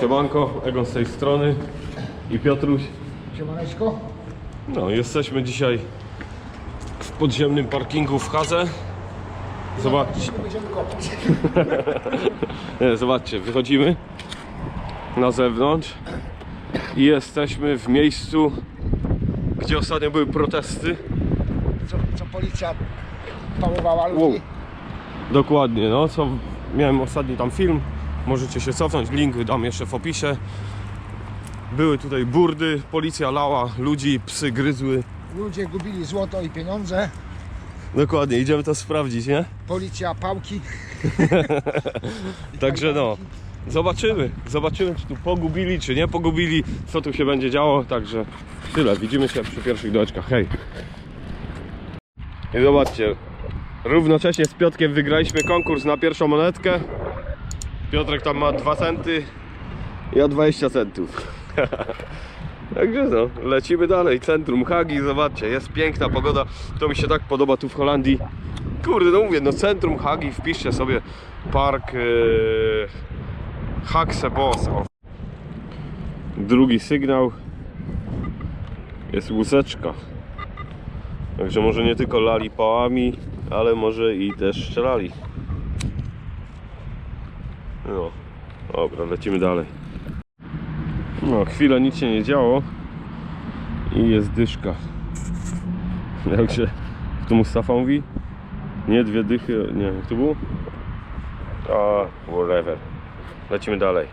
Siemanko, Egon z tej strony i Piotruś. Siemaneczko. No, jesteśmy dzisiaj w podziemnym parkingu w Hadze. Zobaczcie, nie, zobaczcie, wychodzimy na zewnątrz i jesteśmy w miejscu, gdzie ostatnio były protesty. Co, co policja pałowała ludzi. Wow. Dokładnie, no co miałem ostatni tam film. Możecie się cofnąć, link dam jeszcze w opisie. Były tutaj burdy, policja lała ludzi, psy gryzły. Ludzie gubili złoto i pieniądze. Dokładnie, idziemy to sprawdzić, nie? Policja pałki. Także no, zobaczymy. Zobaczymy, czy tu pogubili, czy nie pogubili, co tu się będzie działo. Także tyle. Widzimy się przy pierwszych dołeczkach. Hej. I zobaczcie, równocześnie z Piotkiem wygraliśmy konkurs na pierwszą monetkę. Piotrek tam ma 2 centy, ja 20 centów. Także no, lecimy dalej. Centrum Hagi, zobaczcie, jest piękna pogoda. To mi się tak podoba tu w Holandii. Kurde, no mówię, no centrum Hagi, wpiszcie sobie park yy, Hagsebos. O. Drugi sygnał jest łuseczka. Także może nie tylko lali pałami, ale może i też strzelali. No, dobra, lecimy dalej. No, chwilę nic się nie działo i jest dyszka. Jak się to Mustafa mówi? Nie dwie dychy, nie, jak to było? A, whatever. Lecimy dalej.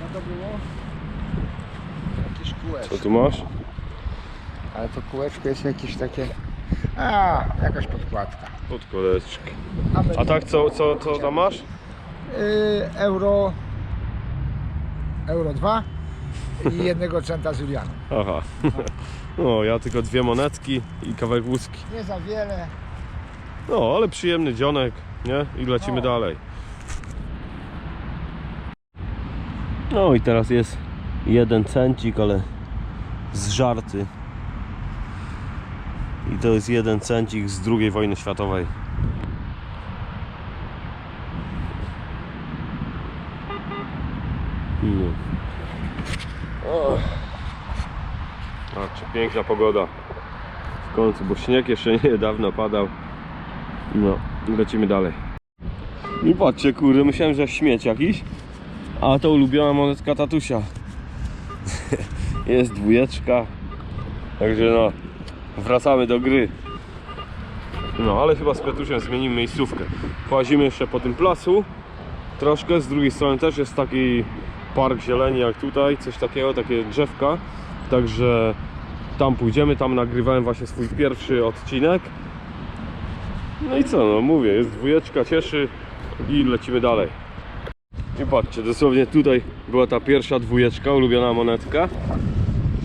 No to było. Jakieś Co tu masz? Ale to kółeczko jest jakieś takie... A, jakaś podkładka. Pod koleczki. Nawet A tak, co, co, co tam masz? Yy, euro... Euro 2 i jednego centa z Julianą. Aha. No, ja tylko dwie monetki i kawałek łuski. Nie za wiele. No, ale przyjemny dzionek, nie? I lecimy No. dalej. No i teraz jest jeden centik, ale z żarty. I to jest jeden centik z II wojny światowej. No. Patrzcie, piękna pogoda. W końcu, bo śnieg jeszcze niedawno padał. No, lecimy dalej. I patrzcie, kurde, myślałem, że śmieć jakiś. A to ulubiona monetka tatusia. Jest dwójeczka. Także no, wracamy do gry. No, ale chyba z Piotrusiem zmienimy miejscówkę. Połazimy jeszcze po tym placu. Troszkę, z drugiej strony też jest taki park zieleni jak tutaj, coś takiego, takie drzewka. Także tam pójdziemy, tam nagrywałem właśnie swój pierwszy odcinek. No i co, no mówię, jest dwójeczka, cieszy i lecimy dalej. I patrzcie, dosłownie tutaj była ta pierwsza dwójeczka, ulubiona monetka.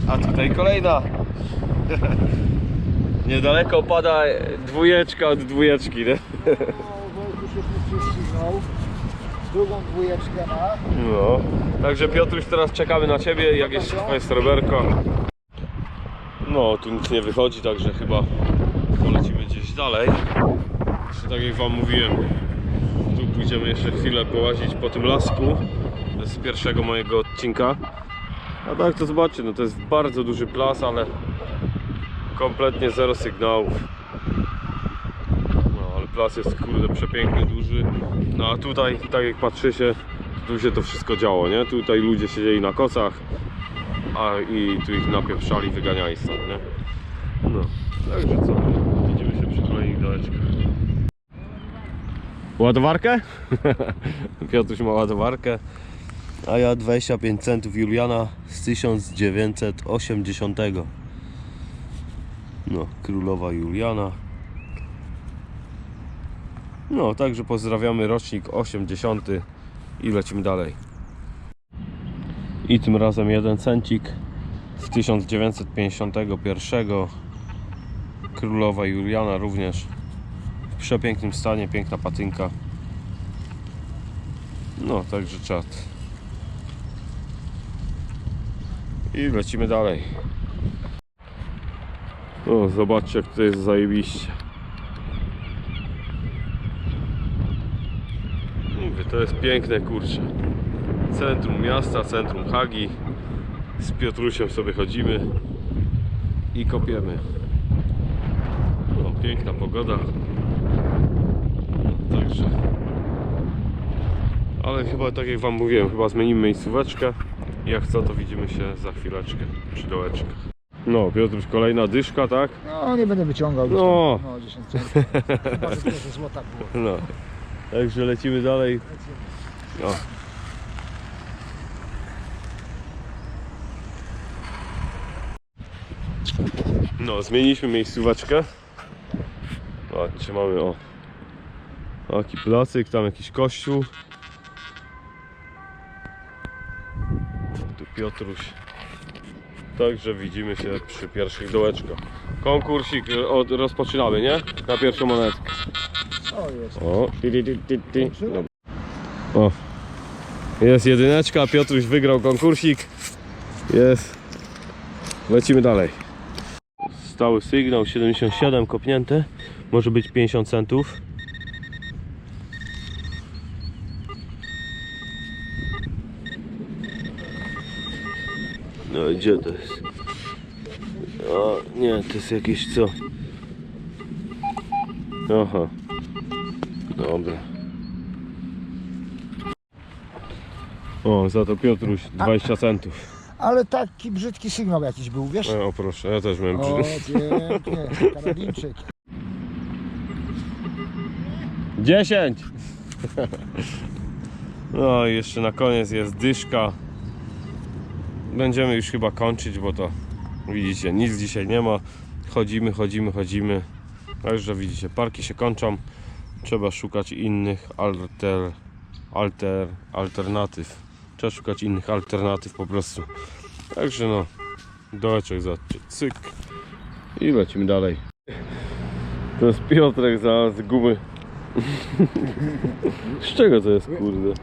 A tutaj kolejna. Niedaleko pada dwójeczka od dwójeczki, nie? Już. Drugą dwójeczkę ma. No. Także Piotruś, teraz czekamy na Ciebie, jak jest twoje sreberko. No, tu nic nie wychodzi, także chyba polecimy gdzieś dalej. Jeszcze tak jak Wam mówiłem, tu pójdziemy jeszcze chwilę połazić po tym lasku. Z pierwszego mojego odcinka. A tak to zobaczcie, no to jest bardzo duży plas, ale kompletnie zero sygnałów. No, ale plas jest kurde przepiękny, duży. No a tutaj, tak jak patrzycie, tu się to wszystko działo, nie? Tutaj ludzie siedzieli na kocach, a i tu ich napieprzali, wyganiali stąd, nie? No, także co? Widzimy się przy kolejnych dołeczkach. Ładowarkę? Piotruś ma ładowarkę, a ja 25 centów Juliana z 1980. No, królowa Juliana. No, także pozdrawiamy rocznik 80 i lecimy dalej. I tym razem jeden centik z 1951. Królowa Juliana również przepięknym stanie, piękna patynka. No, także czat. I lecimy dalej. O, zobaczcie jak to jest zajebiście. To jest piękne kurcze. Centrum miasta, centrum Hagi. Z Piotrusiem sobie chodzimy i kopiemy. No, piękna pogoda. Także. Ale chyba tak jak wam mówiłem, chyba zmienimy miejscóweczkę. Jak co, to widzimy się za chwileczkę przy dołeczkach. No, Piotruś, kolejna dyszka, tak? No nie będę wyciągał. No. no 10 centów. Chyba, że tyle, złota było. No. Także lecimy dalej. No. No, zmieniliśmy miejscóweczkę. Zobaczcie, mamy o taki placyk, tam jakiś kościół. Tu Piotruś. Także widzimy się przy pierwszych dołeczkach. Konkursik e, od, rozpoczynamy, nie? Na pierwszą monetkę. O jest. O, o. Jest jedyneczka, Piotruś wygrał konkursik. Jest. Lecimy dalej. Stały sygnał 77 kopnięte. Może być 50 centów. No gdzie to jest? O, nie, to jest jakieś co? Aha. Dobra. O, za to Piotruś 20 centów. Ale taki brzydki sygnał jakiś był, wiesz? O proszę, ja też miałem O, przy... pięknie, karabinczyk. 10! No i jeszcze na koniec jest dyszka. Będziemy już chyba kończyć, bo to widzicie, nic dzisiaj nie ma. Chodzimy, chodzimy, chodzimy. Także widzicie, parki się kończą. Trzeba szukać innych alter, alter, alternatyw. Trzeba szukać innych alternatyw po prostu. Także no, dołeczek zobaczcie, cyk. I lecimy dalej. To jest Piotrek za z gumy. Z czego to jest kurde?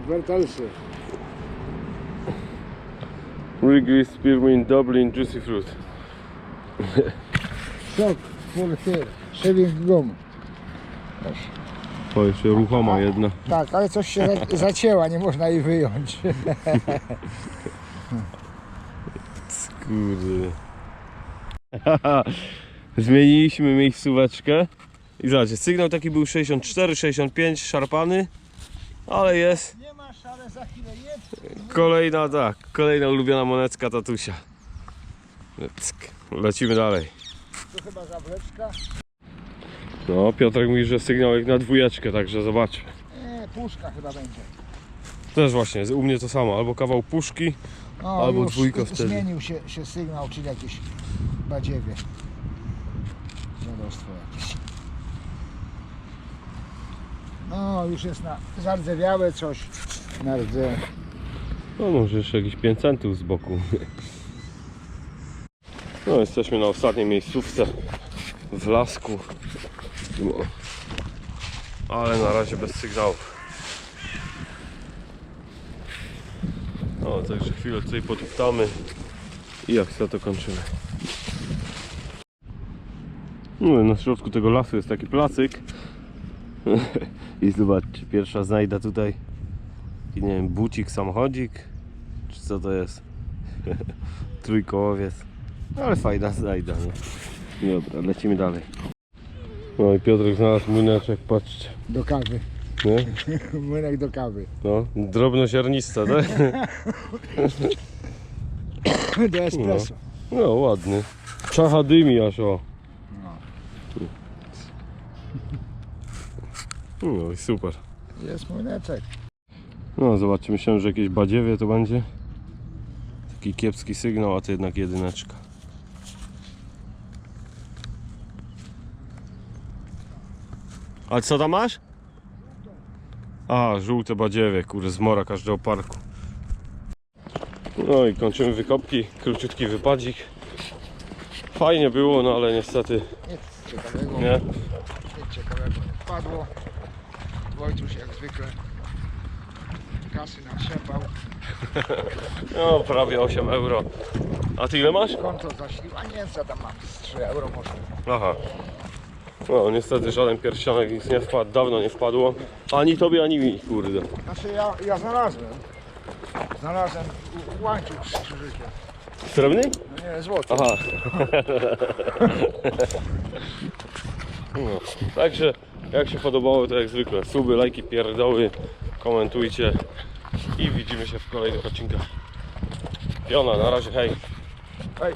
Wrigley Spearmint Dublin Juicy Fruit. Sok, full here. Shaving gum. O, jeszcze ruchoma jedna. Tak, ale coś się za- zacięła, nie można jej wyjąć. Kurde. Zmieniliśmy miejscóweczkę. I zobaczcie, sygnał taki był 64, 65, szarpany. Ale jest kolejna, tak, kolejna ulubiona monecka tatusia. Cyk. Lecimy dalej. To chyba zawleczka. No, Piotrek mówi, że sygnał jak na dwójeczkę, także zobaczmy. Nie, puszka chyba będzie. Też właśnie, u mnie to samo, albo kawał puszki, No, Albo już dwójka wtedy. Zmienił się, się sygnał, czyli jakieś badziewie. Dziadostwo jakieś. No, już jest na zardzewiałe coś. Na rdze. No może jeszcze jakieś 5 centów z boku. No jesteśmy na ostatniej miejscówce w lasku. Ale na razie bez sygnałów. No także chwilę tutaj potuptamy i jak to kończymy. No, na środku tego lasu jest taki placyk. I zobaczcie, pierwsza znajda tutaj nie wiem, bucik, samochodzik, czy co to jest? Trójkołowiec. Ale fajna znajda, nie? Dobra, lecimy dalej. No i Piotrek znalazł młyneczek, patrzcie. Do kawy. Nie? Młynek do kawy. No, drobnosiarnista, tak? Do espresso. No, ładny. Czacha dymi aż o. No i super. Jest młyneczek. No, zobaczcie, myślałem, że jakieś badziewie to będzie. Taki kiepski sygnał, a to jednak jedyneczka. A co tam masz? A, żółte badziewie, kurde, z mora każdego parku. No i kończymy wykopki, króciutki wypadzik. Fajnie było, no ale niestety Nic ciekawego. nie. Nic ciekawego nie wpadło. Wojtuś jak zwykle. kasy natrzepał. No, prawie 8 euro. A ty ile masz? Konto zaślił, a nie co tam mam, z 3 euro może. Aha. No, niestety żaden pierścionek nic nie wpadł, dawno nie wpadło. Ani tobie, ani mi, kurde. Znaczy ja, ja znalazłem. Znalazłem u- łańcuch z krzyżykiem. Srebrny? No nie, złoty. Aha. No, także jak się podobało, to jak zwykle suby, lajki, pierdoły, komentujcie i widzimy się w kolejnych odcinkach. Piona, na razie, hej. Ej,